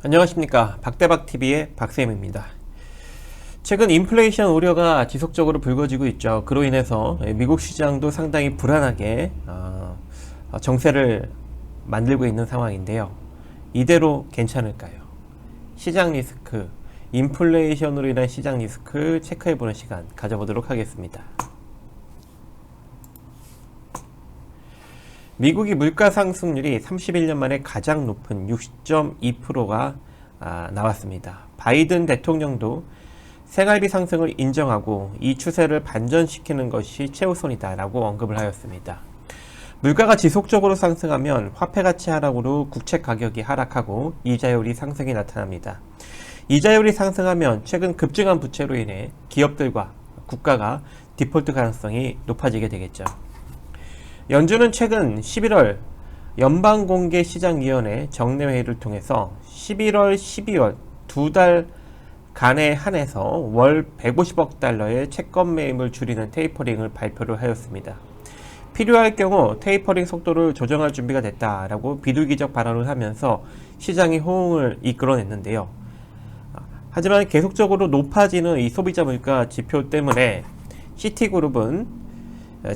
안녕하십니까. 박대박TV의 박쌤입니다. 최근 인플레이션 우려가 지속적으로 불거지고 있죠. 그로 인해서 미국 시장도 상당히 불안하게 어, 정세를 만들고 있는 상황인데요. 이대로 괜찮을까요? 시장 리스크 인플레이션으로 인한 시장 리스크 체크해보는 시간 가져보도록 하겠습니다 미국이 물가 상승률이 31년 만에 가장 높은 60.2%가 아, 나왔습니다. 바이든 대통령도 생활비 상승을 인정하고 이 추세를 반전시키는 것이 최우선이다라고 언급을 하였습니다. 물가가 지속적으로 상승하면 화폐 가치 하락으로 국채 가격이 하락하고 이자율이 상승이 나타납니다. 이자율이 상승하면 최근 급증한 부채로 인해 기업들과 국가가 디폴트 가능성이 높아지게 되겠죠. 연준은 최근 11월 연방공개시장위원회 정례회의를 통해서 11월, 12월 두 달 간에 한해서 월 150억 달러의 채권 매입을 줄이는 테이퍼링을 발표를 하였습니다. 필요할 경우 테이퍼링 속도를 조정할 준비가 됐다라고 비둘기적 발언을 하면서 시장의 호응을 이끌어냈는데요. 하지만 계속적으로 높아지는 이 소비자 물가 지표 때문에 시티그룹은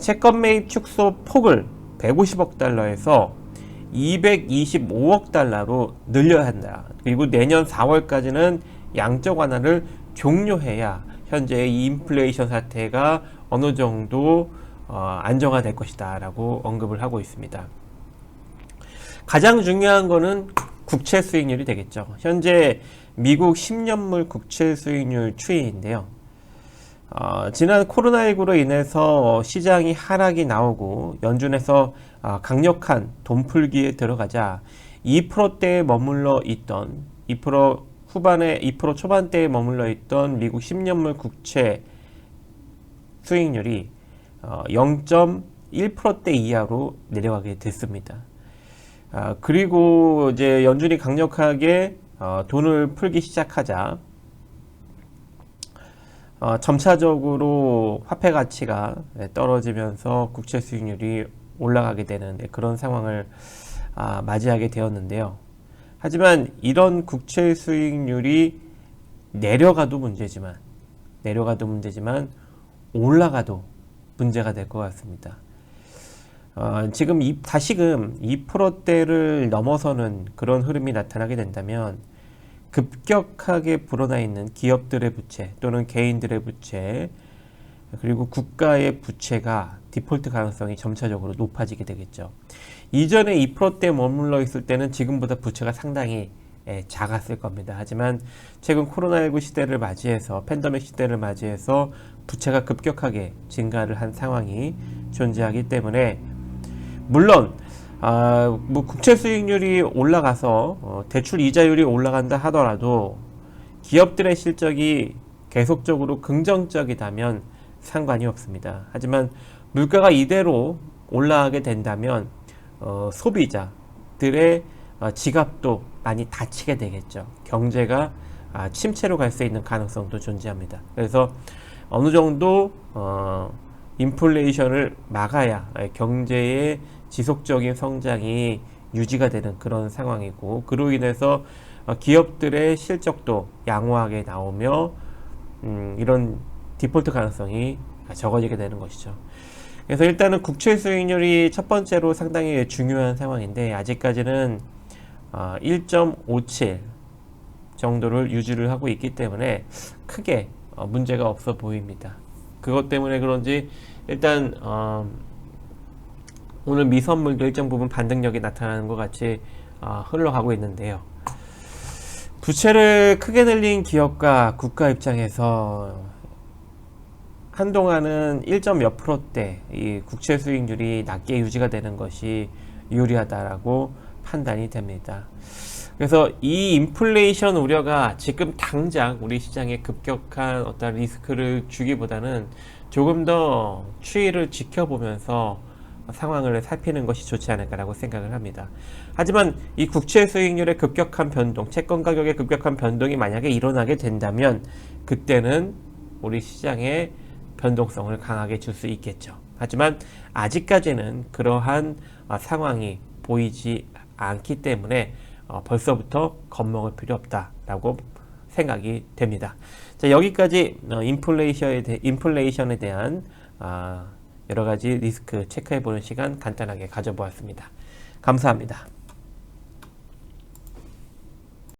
채권 매입 축소 폭을 150억 달러에서 225억 달러로 늘려야 한다. 그리고 내년 4월까지는 양적 완화를 종료해야 현재의 이 인플레이션 사태가 어느 정도 어, 안정화될 것이다 라고 언급을 하고 있습니다. 가장 중요한 거는 국채 수익률이 되겠죠. 현재 미국 10년물 국채 수익률 추이인데요. 어, 지난 코로나19로 인해서 시장이 하락이 나오고 연준에서 어, 강력한 돈풀기에 들어가자 2%대에 머물러 있던 2% 후반에 2% 초반대에 머물러 있던 미국 10년물 국채 수익률이 어, 0.1%대 이하로 내려가게 됐습니다. 아, 그리고 이제 연준이 강력하게 어, 돈을 풀기 시작하자 어, 점차적으로 화폐 가치가 네, 떨어지면서 국채 수익률이 올라가게 되는 네, 그런 상황을 아, 맞이하게 되었는데요. 하지만 이런 국채 수익률이 내려가도 문제지만 내려가도 문제지만 올라가도 문제가 될 것 같습니다. 어, 지금 이, 다시금 2%대를 넘어서는 그런 흐름이 나타나게 된다면 급격하게 불어나 있는 기업들의 부채 또는 개인들의 부채 그리고 국가의 부채가 디폴트 가능성이 점차적으로 높아지게 되겠죠. 이전에 2%대 머물러 있을 때는 지금보다 부채가 상당히 예, 작았을 겁니다. 하지만 최근 코로나19 시대를 맞이해서 팬데믹 시대를 맞이해서 부채가 급격하게 증가를 한 상황이 존재하기 때문에 물론 아, 뭐 국채 수익률이 올라가서 어, 대출 이자율이 올라간다 하더라도 기업들의 실적이 계속적으로 긍정적이다면 상관이 없습니다. 하지만 물가가 이대로 올라가게 된다면 어, 소비자들의 어, 지갑도 많이 다치게 되겠죠. 경제가 아, 침체로 갈 수 있는 가능성도 존재합니다. 그래서 어느 정도 어, 인플레이션을 막아야 경제의 지속적인 성장이 유지가 되는 그런 상황이고 그로 인해서 기업들의 실적도 양호하게 나오며 음, 이런 디폴트 가능성이 적어지게 되는 것이죠. 그래서 일단은 국채 수익률이 첫 번째로 상당히 중요한 상황인데 아직까지는 어, 1.57 정도를 유지를 하고 있기 때문에 크게 어, 문제가 없어 보입니다. 그것 때문에 그런지 일단 어, 오늘 미선물도 일정 부분 반등력이 나타나는 것 같이 어, 흘러가고 있는데요. 부채를 크게 늘린 기업과 국가 입장에서 한동안은 1점 몇 프로대 이 국채 수익률이 낮게 유지가 되는 것이 유리하다라고 판단이 됩니다. 그래서 이 인플레이션 우려가 지금 당장 우리 시장에 급격한 어떤 리스크를 주기보다는 조금 더 추이를 지켜보면서 상황을 살피는 것이 좋지 않을까라고 생각을 합니다. 하지만 이 국채 수익률의 급격한 변동, 채권 가격의 급격한 변동이 만약에 일어나게 된다면 그때는 우리 시장의 변동성을 강하게 줄 수 있겠죠. 하지만 아직까지는 그러한 어, 상황이 보이지 않기 때문에 어, 벌써부터 겁먹을 필요 없다라고 생각이 됩니다. 자, 여기까지 어, 인플레이션에, 대, 인플레이션에 대한 아, 여러 가지 리스크 체크해 보는 시간 간단하게 가져보았습니다. 감사합니다.